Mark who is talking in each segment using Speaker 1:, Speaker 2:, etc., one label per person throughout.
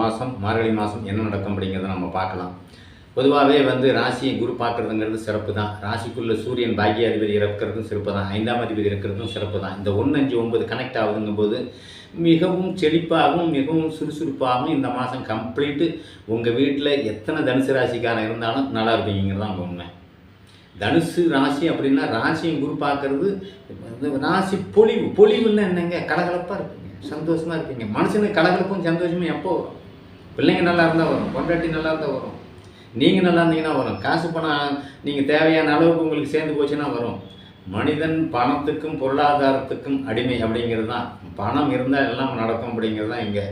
Speaker 1: மாதம் மார்கழி மாதம் என்ன நடக்கும் அப்படிங்கிறத நம்ம பார்க்கலாம். பொதுவாகவே வந்து ராசியை குரு பார்க்குறதுங்கிறது சிறப்பு தான் ராசிக்குள்ளே சூரியன் பாக்கியாதிபதி இறக்கிறதும் சிறப்பு தான் ஐந்தாம் அதிபதி இருக்கிறதும் சிறப்பு தான் இந்த ஒன்று அஞ்சு ஒன்பது கனெக்ட் ஆகுதுங்கும் போது மிகவும் செழிப்பாகவும் மிகவும் சுறுசுறுப்பாகவும் இந்த மாதம் கம்ப்ளீட்டு உங்கள் வீட்டில் எத்தனை தனுசு ராசிக்காரன் இருந்தாலும் நல்லா இருப்பீங்கிறது தான் உண்மை. தனுசு ராசி அப்படின்னா ராசியும் குரு பார்க்கறது வந்து ராசி பொலிவு. பொலிவுன்னா என்னங்க? கலகலப்பாக இருப்பீங்க. சந்தோஷமாக இருப்பீங்க. மனுஷனுக்கு கலகலப்பும் சந்தோஷமும் எப்போ வரும்? பிள்ளைங்க நல்லா இருந்தால் வரும் பொண்டாட்டி நல்லா இருந்தால் வரும். நீங்கள் நல்லா இருந்தீங்கன்னா வரும். காசு பணம் நீங்கள் தேவையான அளவுக்கு உங்களுக்கு சேர்ந்து போச்சுன்னா வரும். மனிதன் பணத்துக்கும் பொருளாதாரத்துக்கும் அடிமை அப்படிங்கிறது தான் பணம் இருந்தால் எல்லாம் நடக்கும் அப்படிங்கிறது தான் இங்கே.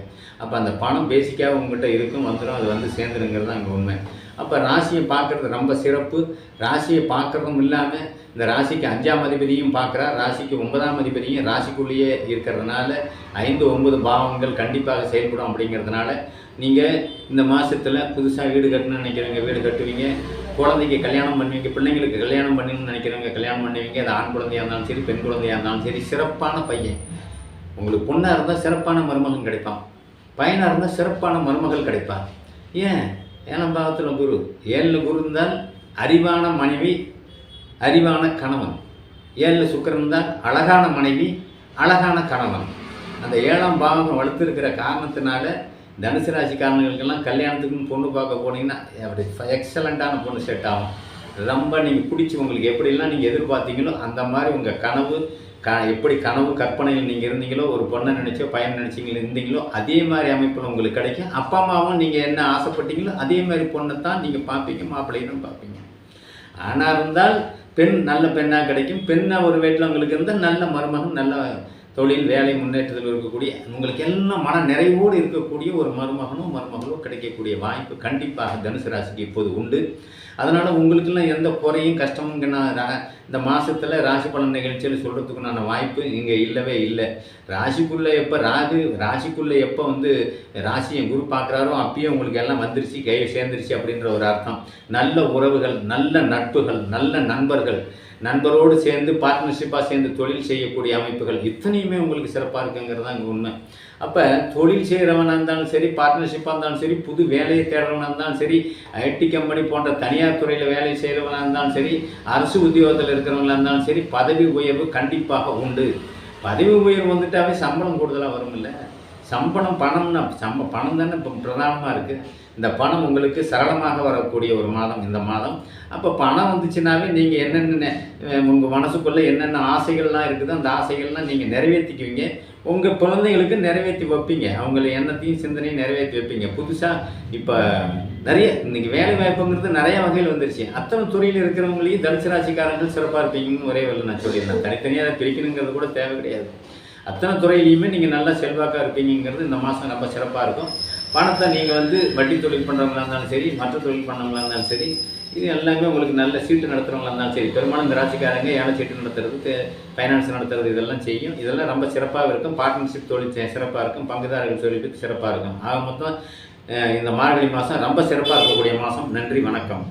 Speaker 1: அப்போ அந்த பணம் பேசிக்காக உங்கள்கிட்ட இருக்கும் வந்துடும் அது வந்து சேர்ந்துருங்கிறது தான் இங்கே உண்மை. அப்போ ராசியை பார்க்குறது ரொம்ப சிறப்பு. ராசியை பார்க்குறதும் இல்லாமல் இந்த ராசிக்கு அஞ்சாம் அதிபதியும் பார்க்குறா ராசிக்கு ஒன்பதாம் அதிபதியும் ராசிக்குள்ளேயே இருக்கிறதுனால ஐந்து ஒன்பது பாவங்கள் கண்டிப்பாக செயல்படும் அப்படிங்கிறதுனால நீங்கள் இந்த மாதத்தில் புதுசாக வீடு கட்டணும்னு நினைக்கிறவங்க வீடு கட்டுவீங்க. குழந்தைக்கு கல்யாணம் பண்ணுவீங்க பிள்ளைங்களுக்கு கல்யாணம் பண்ணணும்னு நினைக்கிறவங்க கல்யாணம் பண்ணுவீங்க. அது ஆண் குழந்தையாக இருந்தாலும் சரி பெண் குழந்தையாக இருந்தாலும் சரி சிறப்பான பையன். உங்களுக்கு பொண்ணாக இருந்தால் சிறப்பான மருமகன் கிடைப்பான். பையனாக இருந்தால் சிறப்பான மருமகள் கிடைப்பான். ஏன்? ஏழாம் பாவத்தில் குரு. ஏழில் குரு இருந்தால் அறிவான மனைவி அறிவான கணவன். ஏழில் சுக்கரன் இருந்தால் அழகான மனைவி அழகான கணவன். அந்த ஏழாம் பாவம் வளர்த்துருக்கிற காரணத்தினால தனுசு ராசிக்காரங்களுக்கெல்லாம் கல்யாணத்துக்குன்னு பொண்ணு பார்க்க போனீங்கன்னா அப்படி எக்ஸலண்ட்டான பொண்ணு செட் ஆகும். ரொம்ப நீங்கள் பிடிச்சி உங்களுக்கு எப்படிலாம் நீங்கள் எதிர்பார்த்தீங்களோ அந்த மாதிரி உங்கள் கனவு க எப்படி கனவு கற்பனையில் நீங்கள் இருந்தீங்களோ ஒரு பொண்ணை நினச்சோ பையன் நினச்சிங்களோ இருந்தீங்களோ அதே மாதிரி அமைப்பில் உங்களுக்கு கிடைக்கும். அப்பா அம்மாவும் நீங்கள் என்ன ஆசைப்பட்டீங்களோ அதே மாதிரி பொண்ணை தான் நீங்கள் பார்ப்பீங்க மாப்பிள்ளையும் பார்ப்பீங்க. ஆனால் இருந்தால் பெண் நல்ல பெண்ணாக கிடைக்கும். பெண்ணாக ஒரு வீட்டில் உங்களுக்கு இருந்தால் நல்ல மருமகன் நல்ல தொழில் வேலை முன்னேற்றத்தில் இருக்கக்கூடிய உங்களுக்கு எல்லாம் மன நிறைவோடு இருக்கக்கூடிய ஒரு மருமகனும் மருமகளோ கிடைக்கக்கூடிய வாய்ப்பு கண்டிப்பாக தனுசு ராசிக்கு இப்போது உண்டு. அதனால் உங்களுக்கெல்லாம் எந்த குறையும் கஷ்டமும் நான் இந்த மாதத்தில் ராசி பலன் நிகழ்ச்சியில் சொல்கிறதுக்குண்டான வாய்ப்பு இங்கே இல்லவே இல்லை. ராசிக்குள்ளே எப்போ ராகு ராசிக்குள்ளே எப்போ வந்து ராசியை குரு பார்க்குறாரோ அப்பயும் உங்களுக்கு எல்லாம் வந்துருச்சு கை சேர்ந்துருச்சு அப்படின்ற ஒரு அர்த்தம். நல்ல உறவுகள் நல்ல நட்புகள் நல்ல நண்பர்கள் நண்பரோடு சேர்ந்து பார்ட்னர்ஷிப்பாக சேர்ந்து தொழில் செய்யக்கூடிய அமைப்புகள் இத்தனையுமே உங்களுக்கு சிறப்பாக இருக்குங்கிறது தான் இங்கே உண்மை. அப்போ தொழில் செய்கிறவனாக இருந்தாலும் சரி பார்ட்னர்ஷிப்பாக இருந்தாலும் சரி புது வேலையை தேடுறவனாக இருந்தாலும் சரி ஐடி கம்பெனி போன்ற தனியார் துறையில் வேலை செய்கிறவனாக இருந்தாலும் சரி அரசு உத்தியோகத்தில் இருக்கிறவங்களா இருந்தாலும் சரி பதவி உயர்வு கண்டிப்பாக உண்டு. பதவி உயர்வு வந்துட்டாவே சம்பளம் கூடுதலாக வரும்ல சம்பளம் பணம்னா சம்ப பணம் தானே இப்போ பிரதானமாக இருக்குது இந்த பணம் உங்களுக்கு சரளமாக வரக்கூடிய ஒரு மாதம் இந்த மாதம். அப்போ பணம் வந்துச்சுனாவே நீங்கள் என்னென்ன உங்கள் மனசுக்குள்ளே என்னென்ன ஆசைகள்லாம் இருக்குதோ அந்த ஆசைகள்லாம் நீங்கள் நிறைவேற்றிக்குவீங்க உங்கள் குழந்தைங்களுக்கு நிறைவேற்றி வைப்பீங்க. அவங்கள எண்ணத்தையும் சிந்தனையும் நிறைவேற்றி வைப்பீங்க. புதுசாக இப்போ நிறைய இன்றைக்கி வேலை வாய்ப்புங்கிறது நிறைய வகையில் வந்துருச்சு. அத்தனை துறையில் இருக்கிறவங்களையும் தனுசு ராசிக்காரங்கள் சிறப்பாக இருப்பீங்கன்னு ஒரே வேலை நான் சொல்லியிருந்தேன் தனித்தனியாக அதை பிரிக்கணுங்கிறது கூட தேவை கிடையாது. அத்தனை துறையிலையுமே நீங்கள் நல்லா செல்வாக்காக இருப்பீங்கிறது இந்த மாதம் ரொம்ப சிறப்பாக இருக்கும். பணத்தை நீங்கள் வந்து வட்டி தொழில் பண்ணுறவங்களா இருந்தாலும் சரி மற்ற தொழில் பண்ணவங்களா இருந்தாலும் சரி இது எல்லாமே உங்களுக்கு நல்ல சீட்டு நடத்துகிறவங்களா இருந்தாலும் சரி. பெரும்பாலும் இந்த ராசிக்காரங்க ஏழை சீட்டு நடத்துறது ஃபைனான்ஸ் நடத்துறது இதெல்லாம் செய்யும். இதெல்லாம் ரொம்ப சிறப்பாக இருக்கும். பார்ட்னர்ஷிப் தொழில் சிறப்பாக இருக்கும். பங்குதாரர்கள் தொழிலுக்கு சிறப்பாக இருக்கும். ஆக மொத்தம் இந்த மார்கழி மாதம் ரொம்ப சிறப்பாக இருக்கக்கூடிய மாதம் நன்றி வணக்கம்.